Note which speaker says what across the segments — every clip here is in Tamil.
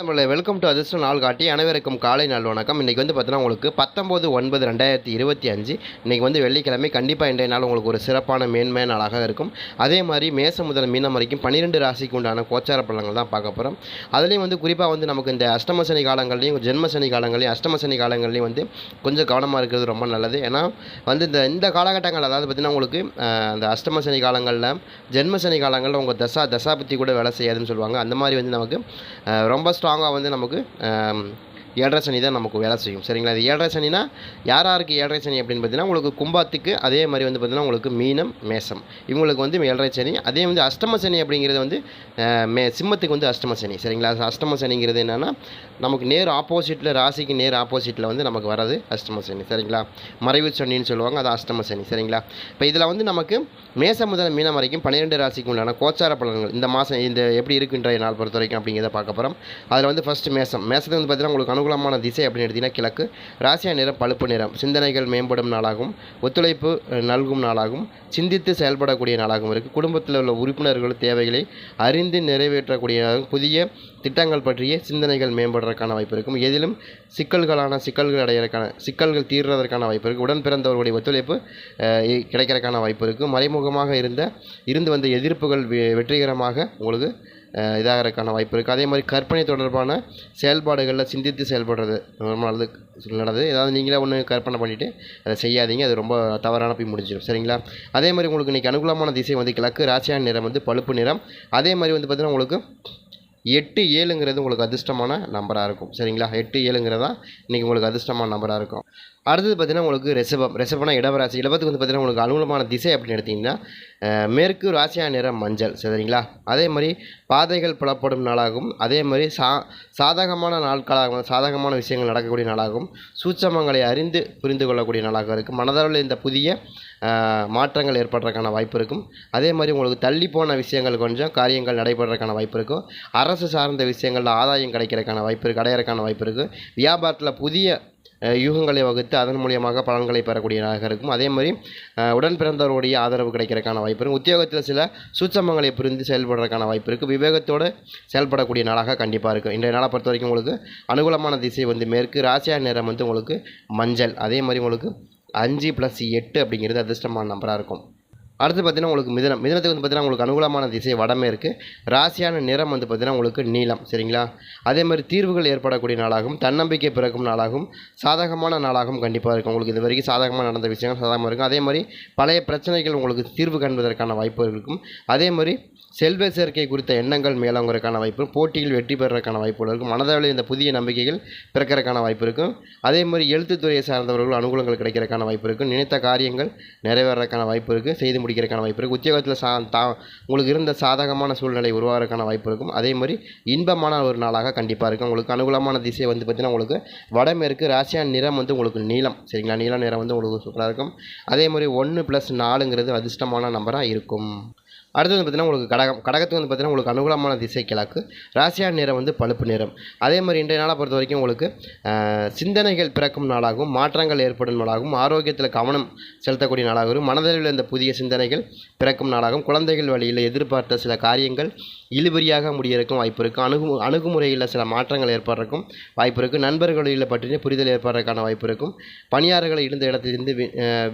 Speaker 1: நம்மளை வெல்கம் டு அதிர்ஷ்ட நாள் காட்டி அனைவருக்கும் காலை நாள் வணக்கம். இன்றைக்கி வந்து பார்த்தீங்கன்னா உங்களுக்கு பத்தொம்போது ஒன்பது ரெண்டாயிரத்தி இருபத்தி அஞ்சு. இன்றைக்கி வந்து வெள்ளிக்கிழமை. கண்டிப்பாக இன்றைய நாள் உங்களுக்கு ஒரு சிறப்பான மேன்மை நாளாக இருக்கும். அதே மாதிரி மேசம் முதல் மீனம் வரைக்கும் பன்னிரெண்டு ராசிக்கு உண்டான கோச்சார பலன்கள் தான் பார்க்க போகிறோம் அதுலேயும் வந்து குறிப்பாக வந்து நமக்கு இந்த அஷ்டம சனி காலங்கள்லையும் ஜென்ம சனி காலங்கள்லையும் அஷ்டம சனி காலங்கள்லையும் வந்து கொஞ்சம் கவனமாக இருக்கிறது ரொம்ப நல்லது. ஏன்னா வந்து இந்த இந்த காலகட்டங்கள் அதாவது பார்த்திங்கன்னா உங்களுக்கு அந்த அஷ்டம சனி காலங்களில் ஜென்ம சனி காலங்களில் உங்கள் தசா தசாபத்தி கூட வேலை செய்யாதுன்னு சொல்லுவாங்க. அந்த மாதிரி வந்து நமக்கு ரொம்ப ஸ்ட்ராங்காக வந்து நமக்கு ஏழரை சனி தான் நமக்கு வேலை செய்யும். சரிங்களா? இது ஏழரை சனினா யார் யாருக்கு ஏழரை சனி அப்படின்னு பார்த்தீங்கன்னா உங்களுக்கு கும்பாத்துக்கு அதே மாதிரி வந்து பார்த்தீங்கன்னா உங்களுக்கு மீனம் மேசம். இவங்களுக்கு வந்து ஏழரை சனி. அதே வந்து அஷ்டம சனி அப்படிங்கிறது வந்து மே சிம்மத்துக்கு வந்து அஷ்டம சனி. சரிங்களா? அஷ்டம சனிங்கிறது என்னென்னா நமக்கு நேர் ஆப்போசிட்டில் ராசிக்கு நேர் ஆப்போசிட்டில் வந்து நமக்கு வர்றது அஷ்டம சனி. சரிங்களா? மறைவு சனின்னு சொல்லுவாங்க அது அஷ்டம சனி. சரிங்களா? இப்போ இதில் வந்து நமக்கு மேசம் முதல் மீனம் வரைக்கும் பன்னிரெண்டு ராசிக்கு உண்டான கோச்சார பலன்கள் இந்த மாதம் இந்த எப்படி இருக்குன்ற நாள் பொறுத்த வரைக்கும் அப்படிங்கிறத பார்க்க போகிறோம் அதில் வந்து ஃபஸ்ட்டு மேசம். மேசத்துக்கு வந்து பார்த்தீங்கன்னா உங்களுக்கு அனுகூலமான திசை அப்படின்னு எடுத்தீங்கன்னா கிழக்கு. ராசியா நிறம் பழுப்பு நிறம். சிந்தனைகள் மேம்படும் நாளாகும். ஒத்துழைப்பு நல்கும் நாளாகும். சிந்தித்து செயல்படக்கூடிய நாளாகவும் இருக்குது குடும்பத்தில் உள்ள உறுப்பினர்கள் தேவைகளை அறிந்து நிறைவேற்றக்கூடிய புதிய திட்டங்கள் பற்றிய சிந்தனைகள் மேம்படுறதுக்கான வாய்ப்பு இருக்கும். எதிலும் சிக்கல்களான சிக்கல்கள் அடையிறதுக்கான சிக்கல்கள் தீர்றதற்கான வாய்ப்பு இருக்குது உடன் பிறந்தவர்களுடைய ஒத்துழைப்பு கிடைக்கிறதுக்கான வாய்ப்பு இருக்குது மறைமுகமாக இருந்த இருந்து வந்த எதிர்ப்புகள் வெ- வெற்றிகரமாக உங்களுக்கு இதாகிறதுக்கான வாய்ப்பு இருக்குது அதே மாதிரி கற்பனை தொடர்பான செயல்பாடுகளில் சிந்தித்து செயல்படுறது. ரொம்ப நல்லது. நல்லது. ஏதாவது நீங்களே ஒன்று கற்பனை பண்ணிவிட்டு அதை செய்யாதீங்க. அது ரொம்ப தவறான போய் முடிஞ்சிடும். சரிங்களா? அதே மாதிரி உங்களுக்கு இன்றைக்கி அனுகூலமான திசை வந்து கிழக்கு ராசியான நிறம் வந்து பழுப்பு நிறம். அதே மாதிரி வந்து பார்த்திங்கன்னா உங்களுக்கு எட்டு ஏழுங்கிறது உங்களுக்கு அதிர்ஷ்டமான நம்பராக இருக்கும். சரிங்களா? எட்டு ஏழுங்கிறது தான் இன்றைக்கி உங்களுக்கு அதிர்ஷ்டமான நம்பராக இருக்கும். அடுத்தது பார்த்தீங்கன்னா உங்களுக்கு ரிஷபம் ரிஷபம்னா இடவராசி. இடபத்துக்கு வந்து பார்த்தீங்கன்னா உங்களுக்கு அனுகூலமான திசை அப்படின்னு எடுத்திங்கன்னா மேற்கு ராசியா நிறம் மஞ்சள். சரிங்களா? அதே மாதிரி பாதைகள் புலப்படும் நாளாகும் அதே மாதிரி சா சாதகமான நாட்களாகவும் சாதகமான விஷயங்கள் நடக்கக்கூடிய நாளாகவும் சூட்சமங்களை அறிந்து புரிந்து கொள்ளக்கூடிய நாளாக இருக்கும். மனதளவில் இந்த புதிய மாற்றங்கள் ஏற்படுறதுக்கான வாய்ப்பு இருக்கும். அதே மாதிரி உங்களுக்கு தள்ளி போன விஷயங்கள் கொஞ்சம் காரியங்கள் நடைபெறதுக்கான வாய்ப்பு இருக்கும். அரசு சார்ந்த விஷயங்களில் ஆதாயம் கிடைக்கிறதுக்கான வாய்ப்பு இருக்குது அடையிறதுக்கான வாய்ப்பு இருக்குது வியாபாரத்தில் புதிய யூகங்களை வகுத்து அதன் மூலியமாக பலன்களை பெறக்கூடியதாக இருக்கும். அதே மாதிரி உடன் பிறந்தவருடைய ஆதரவு கிடைக்கிறதுக்கான வாய்ப்பு இருக்கும் உத்தியோகத்தில் சில சூட்சமங்களை புரிந்து செயல்படுறதுக்கான வாய்ப்பு இருக்குது விவேகத்தோடு செயல்படக்கூடிய நாளாக கண்டிப்பாக இருக்கும் இன்றைய நாளை பொறுத்த வரைக்கும் உங்களுக்கு அனுகூலமான திசை வந்து மேற்கு ராசியா நிறம் வந்து உங்களுக்கு மஞ்சள். அதே மாதிரி உங்களுக்கு அஞ்சு ப்ளஸ் எட்டு அப்படிங்கிறது அதிர்ஷ்டமான நம்பராக இருக்கும். அடுத்து பார்த்தீங்கன்னா உங்களுக்கு மிதனம். மிதனத்துக்கு வந்து பார்த்தீங்கன்னா உங்களுக்கு அனுகூலமான திசை வடமேற்கு ராசியான நிறம் வந்து பார்த்தீங்கன்னா உங்களுக்கு நீளம் சரிங்களா? அதே மாதிரி தீர்வுகள் ஏற்படக்கூடிய நாளாகும் தன்னம்பிக்கை பிறக்கும் நாளாகும் சாதகமான நாளாகவும் கண்டிப்பாக இருக்கும். உங்களுக்கு இது வரைக்கும் சாதகமாக நடந்த விஷயங்கள் சாதகமாக இருக்கும். அதே மாதிரி பழைய பிரச்சனைகள் உங்களுக்கு தீர்வு காண்பதற்கான வாய்ப்பு இருக்கும். அதே மாதிரி செல்வ சேர்க்கை குறித்த எண்ணங்கள் மேலோங்கிறதுக்கான வாய்ப்பு போட்டியில் வெற்றி பெறறதுக்கான வாய்ப்புகள் இருக்கும். மனதளவில் இந்த புதிய நம்பிக்கைகள் பிறக்கிறதுக்கான வாய்ப்பு இருக்கும். அதே மாதிரி எழுத்துத்துறையை சார்ந்தவர்கள் அனுகூலங்கள் கிடைக்கிறதுக்கான வாய்ப்பு இருக்கும். நினைத்த காரியங்கள் நிறைவேறதுக்கான வாய்ப்பு இருக்குது செய்து முடிக்கிறதுக்கான வாய்ப்பு இருக்குது உத்தியோகத்தில் சா தா உங்களுக்கு இருந்த சாதகமான சூழ்நிலை உருவாகிறதுக்கான வாய்ப்பு இருக்கும். அதே மாதிரி இன்பமான ஒரு நாளாக கண்டிப்பாக இருக்கும். உங்களுக்கு அனுகூலமான திசை வந்து பார்த்திங்கன்னா உங்களுக்கு வடமேற்கு ராசியான நிறம் வந்து உங்களுக்கு நீளம். சரிங்களா? நீளம் நிறம் வந்து உங்களுக்கு சூப்பராக இருக்கும். அதே மாதிரி ஒன்று ப்ளஸ் நாலுங்கிறது அதிர்ஷ்டமான நம்பராக இருக்கும். அடுத்து வந்து பார்த்திங்கன்னா உங்களுக்கு கடகம். கடகத்துக்கு வந்து பார்த்திங்கன்னா உங்களுக்கு அனுகூலமான திசை கிழக்கு. ராசியான நிறம் வந்து பழுப்பு நிறம் அதே மாதிரி இன்றைய நாளை பொறுத்த வரைக்கும் உங்களுக்கு சிந்தனைகள் பிறக்கும் நாளாகவும் மாற்றங்கள் ஏற்படும் நாளாகவும் ஆரோக்கியத்தில் கவனம் செலுத்தக்கூடிய நாளாகவும் மனதளவில் இந்த புதிய சிந்தனைகள் பிறக்கும் நாளாகவும் குழந்தைகள் வழியில் எதிர்பார்த்த சில காரியங்கள் இழுபறியாக முடியறதுக்கும் வாய்ப்பு இருக்கும் அணுகு அணுகுமுறையில் சில மாற்றங்கள் ஏற்படுறதுக்கும் வாய்ப்பு இருக்குது நண்பர்களில் பற்றின புரிதல் ஏற்படுறதுக்கான வாய்ப்பு இருக்கும். பணியாளர்களை இருந்த இடத்திலிருந்து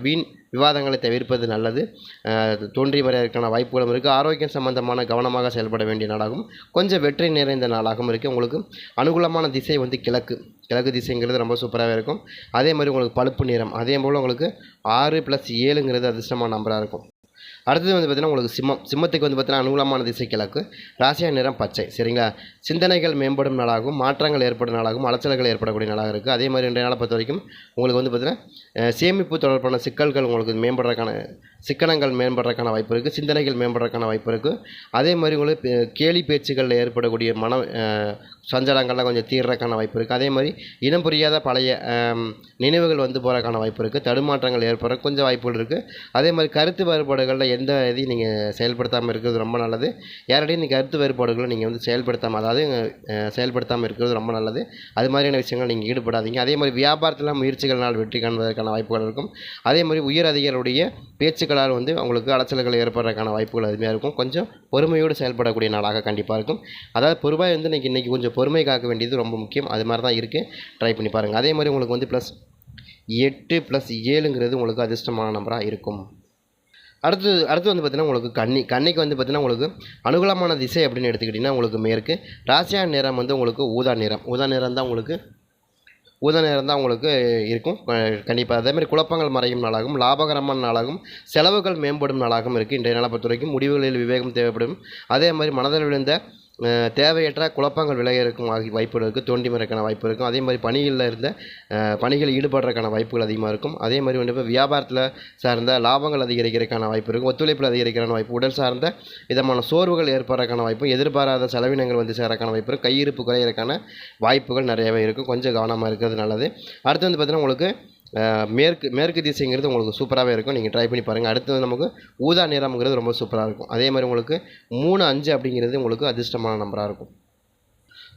Speaker 1: வீண் விவாதங்களை தவிர்ப்பது நல்லது. தோன்றி வரையறதுக்கான வாய்ப்புகளும் இருக்குது ஆரோக்கியம் சம்பந்தமான கவனமாக செயல்பட வேண்டிய நாளாகவும் கொஞ்சம் வெற்றி நிறைந்த நாளாகவும் இருக்குது உங்களுக்கு அனுகூலமான திசை வந்து கிழக்கு. கிழக்கு திசைங்கிறது ரொம்ப சூப்பராகவே இருக்கும். அதே மாதிரி உங்களுக்கு பழுப்பு நிறம். அதே போல் உங்களுக்கு ஆறு ப்ளஸ் ஏழுங்கிறது அதிர்ஷ்டமான நம்பராக இருக்கும். அடுத்தது வந்து பார்த்திங்கன்னா உங்களுக்கு சிம்மம் சிம்மத்துக்கு வந்து பார்த்தீங்கன்னா அனுகூலமான திசை கிழக்கு ராசியா நிறம் பச்சை சரிங்களா? சிந்தனைகள் மேம்படும் நாளாகவும் மாற்றங்கள் ஏற்படும் நாளாகவும் அலைச்சல்கள் ஏற்படக்கூடிய நாளாக இருக்குது அதே மாதிரி இன்றைய நாளை பொறுத்த வரைக்கும் உங்களுக்கு வந்து பார்த்திங்கன்னா சேமிப்பு தொடர்பான சிக்கல்கள் உங்களுக்கு மேம்படுறதுக்கான சிக்கனங்கள் மேம்படுறதுக்கான வாய்ப்பு இருக்குது சிந்தனைகள் மேம்படுறதுக்கான வாய்ப்பு இருக்குது அதே மாதிரி உங்களுக்கு கேலி பேச்சுகளில் ஏற்படக்கூடிய மன சஞ்சலங்கள்லாம் கொஞ்சம் தீர்றதுக்கான வாய்ப்பு இருக்குது அதே மாதிரி இனம் புரியாத பழைய நினைவுகள் வந்து போகிறதுக்கான வாய்ப்பு இருக்குது தடுமாற்றங்கள் ஏற்பட கொஞ்சம் வாய்ப்புகள் இருக்குது அதே மாதிரி கருத்து வேறுபாடுகளில் எந்த இதையும் நீங்கள் செயல்படுத்தாமல் இருக்கிறது ரொம்ப நல்லது. யாரோடையும் நீங்கள் கருத்து வேறுபாடுகளை நீங்கள் வந்து செயல்படுத்தாமல் அதாவது செயல்படுத்தாமல் இருக்கிறது ரொம்ப நல்லது. அது மாதிரியான விஷயங்கள் நீங்கள் ஈடுபடாதீங்க. அதே மாதிரி வியாபாரத்தில் முயற்சிகள்னால் வெற்றி காண்பதற்கான வாய்ப்புகள் இருக்கும். அதே மாதிரி உயர் அதிகாரியுடைய பேச்சுக்கள் சொத்துக்களால் வந்து உங்களுக்கு அலைச்சல்கள் ஏற்படுறதுக்கான வாய்ப்புகள் அதிகமாக இருக்கும். கொஞ்சம் பொறுமையோடு செயல்படக்கூடிய நாளாக கண்டிப்பாக இருக்கும். அதாவது பொறுப்பாக வந்து இன்றைக்கி இன்றைக்கி கொஞ்சம் பொறுமை காக்க வேண்டியது ரொம்ப முக்கியம். அது மாதிரி தான் இருக்குது ட்ரை பண்ணி பாருங்கள் அதே மாதிரி உங்களுக்கு வந்து ப்ளஸ் எட்டு ப்ளஸ் ஏழுங்கிறது உங்களுக்கு அதிர்ஷ்டமான நம்பராக இருக்கும். அடுத்து அடுத்து வந்து பார்த்தீங்கன்னா உங்களுக்கு கன்னி கன்னிக்கு வந்து பார்த்திங்கன்னா உங்களுக்கு அனுகூலமான திசை அப்படின்னு எடுத்துக்கிட்டிங்கன்னா உங்களுக்கு மேற்கு. ராசியான நிறம் வந்து உங்களுக்கு ஊதா நிறம் ஊதா நிறம் தான் உங்களுக்கு ஊதா நேரம் தான் உங்களுக்கு இருக்கும். கண்டிப்பாக அதே மாதிரி குழப்பங்கள் மறையும் நாளாகும் லாபகரமான நாளாகும் செலவுகள் மேம்படும் நாளாகவும் இருக்குது இன்றைய நாளை பொறுத்த வரைக்கும் முடிவுகளில் விவேகம் தேவைப்படும். அதே மாதிரி மனதில் விழுந்த தேவையற்ற குழப்பங்கள் விலக இருக்கும் வாய்ப்பு வாய்ப்புகள் இருக்குது தோண்டி மறைக்கான வாய்ப்பு இருக்கும். அதே மாதிரி பணிகளில் இருந்த பணிகளில் ஈடுபடுறதுக்கான வாய்ப்புகள் அதிகமாக இருக்கும். அதே மாதிரி வந்து இப்போ வியாபாரத்தில் சார்ந்த லாபங்கள் அதிகரிக்கிறதுக்கான வாய்ப்பு இருக்கும். ஒத்துழைப்பில் அதிகரிக்கிறான வாய்ப்பு உடல் சார்ந்த விதமான சோர்வுகள் ஏற்படுறதுக்கான வாய்ப்பு எதிர்பாராத செலவினங்கள் வந்து சேரக்கான வாய்ப்பு இருக்கும். கையிருப்பு குறையிறதுக்கான வாய்ப்புகள் நிறையவே இருக்கும். கொஞ்சம் கவனமாக இருக்கிறது நல்லது. அடுத்து வந்து பார்த்தீங்கன்னா உங்களுக்கு மேற்கு மேற்கு திசைங்கிறது உங்களுக்கு சூப்பராகவே இருக்கும். நீங்கள் ட்ரை பண்ணி பாருங்கள் அடுத்தது நமக்கு ஊதா நிறம்ங்கிறது ரொம்ப சூப்பராக இருக்கும். அதே மாதிரி உங்களுக்கு மூணு அஞ்சு அப்படிங்கிறது உங்களுக்கு அதிர்ஷ்டமான நம்பராக இருக்கும்.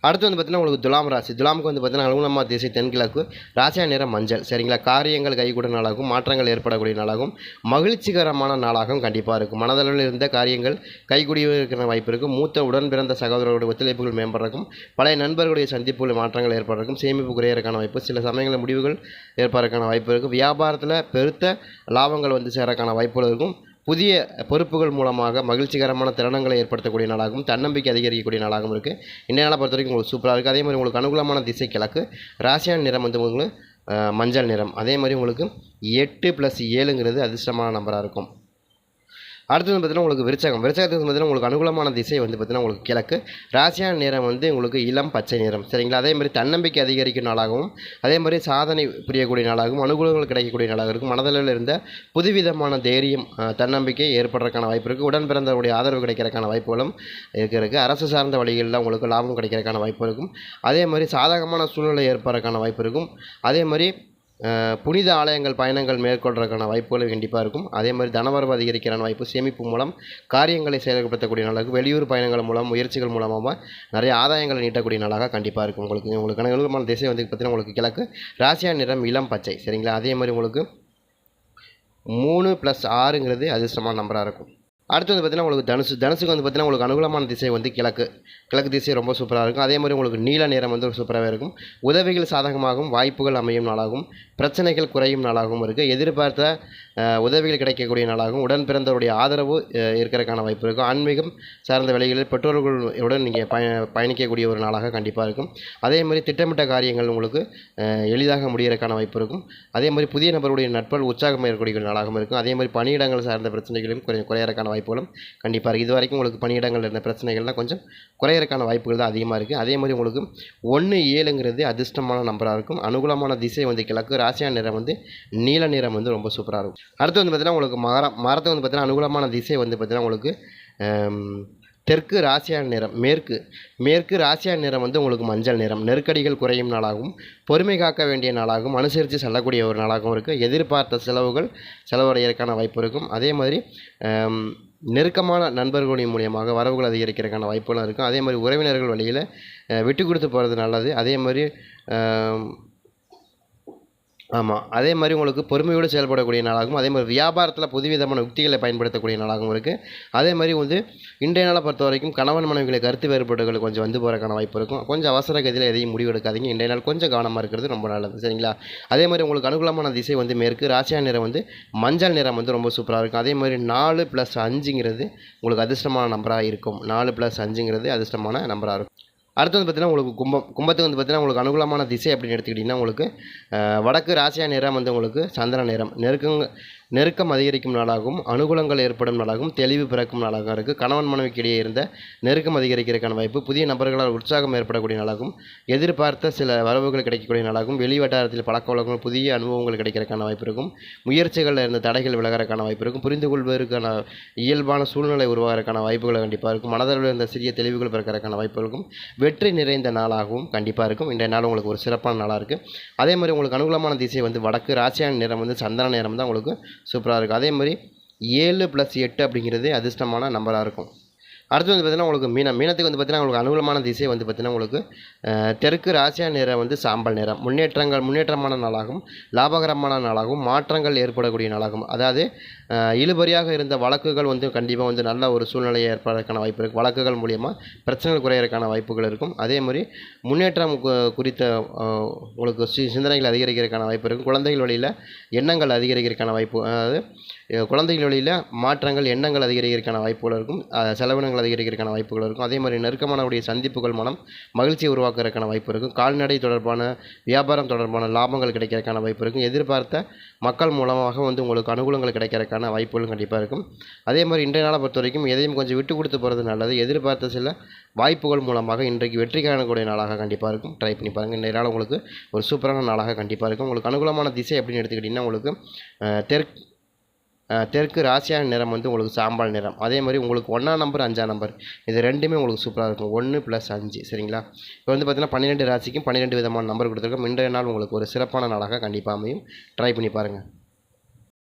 Speaker 1: அடுத்து வந்து பார்த்தீங்கன்னா உங்களுக்கு துலாம் ராசி. துலாமுக்கு வந்து பார்த்தீங்கன்னா அலுவலமா திசை தென்கிழக்கு. ராசியா நிறம் மஞ்சள். சரிங்களா? காரியங்கள் கைகூட நாளாகும். மாற்றங்கள் ஏற்படக்கூடிய நாளாகும். மகிழ்ச்சிகரமான நாளாகவும் கண்டிப்பாக இருக்கும். மனதளவில் இருந்த காரியங்கள் கைகூடிய இருக்கிற வாய்ப்பு இருக்கும். மூத்த உடன் பிறந்த சகோதரர்களுடைய ஒத்துழைப்புகள் மேம்படுறக்கும் பழைய நண்பர்களுடைய சந்திப்புகள் மாற்றங்கள் ஏற்படுறக்கும் சேமிப்பு குறையறக்கான வாய்ப்பு. சில சமயங்களில் முடிவுகள் ஏற்படுறதுக்கான வாய்ப்பு இருக்கும். வியாபாரத்தில் பெருத்த லாபங்கள் வந்து சேரக்கான வாய்ப்புகள் இருக்கும். புதிய பொறுப்புகள் மூலமாக மகிழ்ச்சிகரமான தருணங்களை ஏற்படுத்தக்கூடிய நாளாகவும் தன்னம்பிக்கை அதிகரிக்கக்கூடிய நாளாகவும் இருக்குது இன்றைய நாளை பொறுத்த வரைக்கும் உங்களுக்கு சூப்பராக இருக்குது அதே மாதிரி உங்களுக்கு அனுகூலமான திசை கிழக்கு ராசியான் நிறம் வந்து உங்களுக்கு மஞ்சள் நிறம். அதே மாதிரி உங்களுக்கு எட்டு ப்ளஸ் ஏழுங்கிறது அதிர்ஷ்டமான நம்பராக இருக்கும். அடுத்தது பார்த்தீங்கன்னா உங்களுக்கு விருச்சகம். விருச்சகத்துக்கு பார்த்தீங்கன்னா உங்களுக்கு அனுகூலமான திசை வந்து பார்த்தீங்கன்னா உங்களுக்கு கிழக்கு. ராசியான நிறம் வந்து உங்களுக்கு இளம் பச்சை நிறம் சரிங்களா? அதே மாதிரி தன்னம்பிக்கை அதிகரிக்கும் நாளாகவும் அதே மாதிரி சாதனை புரியக்கூடிய நாளாகவும் அனுகூலங்கள் கிடைக்கக்கூடிய நாளாக இருக்கும். மனதளவில் இருந்த புதுவிதமான தைரியம் தன்னம்பிக்கை ஏற்படுறதுக்கான வாய்ப்பு இருக்குது உடன் பிறந்தவருடைய ஆதரவு கிடைக்கிறதுக்கான வாய்ப்புகளும் இருக்கிறதுக்கு அரசு சார்ந்த வழிகளில் உங்களுக்கு லாபம் கிடைக்கிறதுக்கான வாய்ப்பு இருக்கும். அதே மாதிரி சாதகமான சூழ்நிலை ஏற்படுறதுக்கான வாய்ப்பு இருக்கும். அதே மாதிரி புனித ஆலயங்கள் பயணங்கள் மேற்கொள்றதுக்கான வாய்ப்புகள் கண்டிப்பாக இருக்கும். அதே மாதிரி தனவரவு அதிகரிக்கிறான வாய்ப்பு சேமிப்பு மூலம் காரியங்களை செயல்படுத்தக்கூடிய நாளாக வெளியூர் பயணங்கள் மூலம் முயற்சிகள் மூலமாக நிறைய ஆதாயங்களை நீட்டக்கூடிய நாளாக கண்டிப்பாக இருக்கும். உங்களுக்கு உங்களுக்கு கணக்கு திசை வந்து பார்த்தீங்கன்னா உங்களுக்கு கிழக்கு ராசியா நிறம் இளம் பச்சை சரிங்களா? அதே மாதிரி உங்களுக்கு மூணு ப்ளஸ் ஆறுங்கிறது அதிர்ஷ்டமான நம்பராக இருக்கும். அடுத்து வந்து பார்த்தீங்கன்னா உங்களுக்கு தனுசு தனுசுக்கு வந்து பார்த்தீங்கன்னா உங்களுக்கு அனுகூலமான திசை வந்து கிழக்கு. கிழக்கு திசை ரொம்ப சூப்பராக இருக்கும். அதே மாதிரி உங்களுக்கு நீல நிறம் வந்து சூப்பராகவே இருக்கும். உதவிகள் சாதகமாகவும் வாய்ப்புகள் அமையும் நாளாகவும் பிரச்சனைகள் குறையும் நாளாகவும் இருக்குது எதிர்பார்த்த உதவிகள் கிடைக்கக்கூடிய நாளாகவும் உடன் பிறந்தவருடைய ஆதரவு இருக்கிறதுக்கான வாய்ப்பு இருக்கும். ஆன்மீகம் சார்ந்த வேலைகளில் பெற்றோர்களுடன் நீங்கள் பய பயணிக்கக்கூடிய ஒரு நாளாக கண்டிப்பாக இருக்கும். அதே மாதிரி திட்டமிட்ட காரியங்கள் உங்களுக்கு எளிதாக முடிகிறக்கான வாய்ப்பு இருக்கும். அதே மாதிரி புதிய நபருடைய நட்பல் உற்சாகம் ஏற்படக்கூடிய நாளாகவும் இருக்கும். அதே மாதிரி பணியிடங்கள் சார்ந்த பிரச்சனைகளும் குறை குறையறதுக்கான வாய்ப்புகளும் கண்டிப்பாக இருக்குது இது வரைக்கும் உங்களுக்கு பணியிடங்கள் இருந்த பிரச்சனைகள்லாம் கொஞ்சம் குறையிறக்கான வாய்ப்புகள் தான் அதிகமாக இருக்குது அதே மாதிரி உங்களுக்கு ஒன்று ஏழுங்கிறது அதிர்ஷ்டமான நம்பராக இருக்கும். அனுகூலமான திசை வந்து கிழக்கு ராசியா நிறம் வந்து நீல நிறம் வந்து ரொம்ப சூப்பராக இருக்கும். அடுத்து வந்து பார்த்தீங்கன்னா உங்களுக்கு மரம் மரத்தை வந்து பார்த்தீங்கன்னா அனுகூலமான திசை வந்து பார்த்திங்கன்னா உங்களுக்கு தெற்கு ராசியான நிறம் மேற்கு மேற்கு ராசியான நிறம் வந்து உங்களுக்கு மஞ்சள் நிறம். நெருக்கடிகள் குறையும் நாளாகவும் பொறுமை காக்க வேண்டிய நாளாகவும் அனுசரித்து செல்லக்கூடிய ஒரு நாளாகவும் இருக்குது எதிர்பார்த்த செலவுகள் செலவடைகிறதுக்கான வாய்ப்பு இருக்கும். அதே மாதிரி நெருக்கமான நண்பர்களின் மூலியமாக வரவுகள் அதிகரிக்கிறதுக்கான வாய்ப்புகளும் இருக்கும். அதே மாதிரி உறவினர்கள் வழியில் விட்டு கொடுத்து போகிறது நல்லது. அதே மாதிரி ஆமாம் அதே மாதிரி உங்களுக்கு பொறுமையோடு செயல்படக்கூடிய நாளாகவும் அதே மாதிரி வியாபாரத்தில் புதுவிதமான உத்திகளை பயன்படுத்தக்கூடிய நாளாகவும் இருக்குது அதே மாதிரி வந்து இன்றைய நாளை பொறுத்த வரைக்கும் கணவன் மனைவிகளை கருத்து வேறுபாடுகள் கொஞ்சம் வந்து போகிறக்கான வாய்ப்பு இருக்கும். கொஞ்சம் அவசர கதியில் எதையும் முடிவு எடுக்காதீங்க. இன்றைய நாள் கொஞ்சம் கவனமாக இருக்கிறது ரொம்ப நல்லது. சரிங்களா? அதே மாதிரி உங்களுக்கு அனுகூலமான திசை வந்து மேற்கு. ராசியா நிறம் வந்து மஞ்சள் நிறம் வந்து ரொம்ப சூப்பராக இருக்கும். அதே மாதிரி நாலு ப்ளஸ் அஞ்சுங்கிறது உங்களுக்கு அதிர்ஷ்டமான நம்பராக இருக்கும். நாலு ப்ளஸ் அஞ்சுங்கிறது அதிர்ஷ்டமான நம்பராக இருக்கும். அடுத்து வந்து பார்த்தீங்கன்னா உங்களுக்கு கும்பம் கும்பத்துக்கு வந்து பார்த்தீங்கன்னா உங்களுக்கு அனுகூலமான திசை அப்படின்னு எடுத்துக்கிட்டிங்கன்னா உங்களுக்கு வடக்கு ராசியா நிறம் வந்து உங்களுக்கு சந்திர நிறம் நெருக்கங்க நெருக்கம் அதிகரிக்கும் நாளாகவும் அனுகூலங்கள் ஏற்படும் நாளாகவும் தெளிவு பிறக்கும் நாளாகவும் இருக்குது கணவன் மனைவிக்கு இடையே இருந்த நெருக்கம் அதிகரிக்கிறதுக்கான வாய்ப்பு புதிய நபர்களால் உற்சாகம் ஏற்படக்கூடிய நாளாகவும் எதிர்பார்த்த சில வரவுகள் கிடைக்கக்கூடிய நாளாகவும் வெளி வட்டாரத்தில் பழக்க வழக்கங்கள் புதிய அனுபவங்கள் கிடைக்கிறதுக்கான வாய்ப்பு இருக்கும். முயற்சிகளில் இருந்த தடைகள் விலகிறதுக்கான வாய்ப்பு இருக்கும். புரிந்து கொள்வதற்கான இயல்பான சூழ்நிலை உருவாகிறதுக்கான வாய்ப்புகள் கண்டிப்பாக இருக்கும். மனதளவில் இருந்த சிறிய தெளிவுகள் பிறக்கிறதுக்கான வாய்ப்பு இருக்கும். வெற்றி நிறைந்த நாளாகவும் கண்டிப்பாக இருக்கும். இன்றைய நாள் உங்களுக்கு ஒரு சிறப்பான நாளாக இருக்குது அதே மாதிரி உங்களுக்கு அனுகூலமான திசை வந்து வடக்கு ராசியான நிறம் வந்து சந்திர நேரம் தான் உங்களுக்கு சூப்பராக இருக்கும். அதே மாதிரி ஏழு ப்ளஸ் எட்டு அப்படிங்கிறது அதிர்ஷ்டமான நம்பராக இருக்கும். அடுத்து வந்து பார்த்திங்கன்னா உங்களுக்கு மீனம் மீனத்துக்கு வந்து பார்த்திங்கன்னா உங்களுக்கு அனுகூலமான திசை வந்து பார்த்திங்கன்னா உங்களுக்கு தெற்கு ராசியா நிறம் வந்து சாம்பல் நிறம். முன்னேற்றங்கள் முன்னேற்றமான நாளாகும் லாபகரமான நாளாகவும் மாற்றங்கள் ஏற்படக்கூடிய நாளாகும். அதாவது இழுபறியாக இருந்த வழக்குகள் வந்து கண்டிப்பாக வந்து நல்ல ஒரு சூழ்நிலையை ஏற்படுறதுக்கான வாய்ப்பு இருக்குது வழக்குகள் மூலியமாக பிரச்சனைகள் குறையிறதுக்கான வாய்ப்புகள் இருக்கும். அதே மாதிரி முன்னேற்றம் குறித்த உங்களுக்கு சி- சிந்தனைகள் அதிகரிக்கிறதுக்கான வாய்ப்பு இருக்கும் குழந்தைகள் வழியில் எண்ணங்கள் அதிகரிக்கிறதுக்கான வாய்ப்பு அதாவது குழந்தைகள் வழியில் மாற்றங்கள் எண்ணங்கள் அதிகரிக்கிறதுக்கான வாய்ப்புகள் இருக்கும். செலவினங்கள் அதிகரிக்கிறதுக்கான வாய்ப்புகள் இருக்கும். அதே மாதிரி நெருக்கமானவுடைய சந்திப்புகள் மூலம் மகிழ்ச்சியை உருவாக்குறதுக்கான வாய்ப்பு இருக்கும். கால்நடை தொடர்பான வியாபாரம் தொடர்பான லாபங்கள் கிடைக்கிறதுக்கான வாய்ப்பு இருக்கும். எதிர்பார்த்த மக்கள் மூலமாக வந்து உங்களுக்கு அனுகூலங்கள் கிடைக்கிறதுக்கான வாய்ப்புகளும் கண்டிப்பாக இருக்கும். அதே மாதிரி இன்றைய நாளை பொறுத்த வரைக்கும் எதையும் கொஞ்சம் விட்டு கொடுத்து போகிறது நல்லது. எதிர்பார்த்த சில வாய்ப்புகள் மூலமாக இன்றைக்கு வெற்றி காணக்கூடிய நாளாக கண்டிப்பாக இருக்கும். ட்ரை பண்ணி பாருங்கள் இன்றைய நாள் உங்களுக்கு ஒரு சூப்பரான நாளாக கண்டிப்பாக இருக்கும். உங்களுக்கு அனுகூலமான திசை அப்படின்னு எடுத்துக்கிட்டிங்கன்னா உங்களுக்கு தெற்கு தெற்கு ராசியான நிறம் வந்து உங்களுக்கு சாம்பல் நிறம். அதே மாதிரி உங்களுக்கு ஒன்றாம் நம்பர் அஞ்சாம் நம்பர். இது ரெண்டுமே உங்களுக்கு சூப்பராக இருக்கும். ஒன்று ப்ளஸ் அஞ்சு. சரிங்களா? இப்போ வந்து பார்த்தீங்கன்னா பன்னிரெண்டு ராசிக்கும் பன்னிரெண்டு விதமான நம்பர் கொடுத்துருக்கோம். இன்றைய நாள் உங்களுக்கு ஒரு சிறப்பான நாளாக கண்டிப்பாக அமையும். ட்ரை பண்ணி பாருங்கள்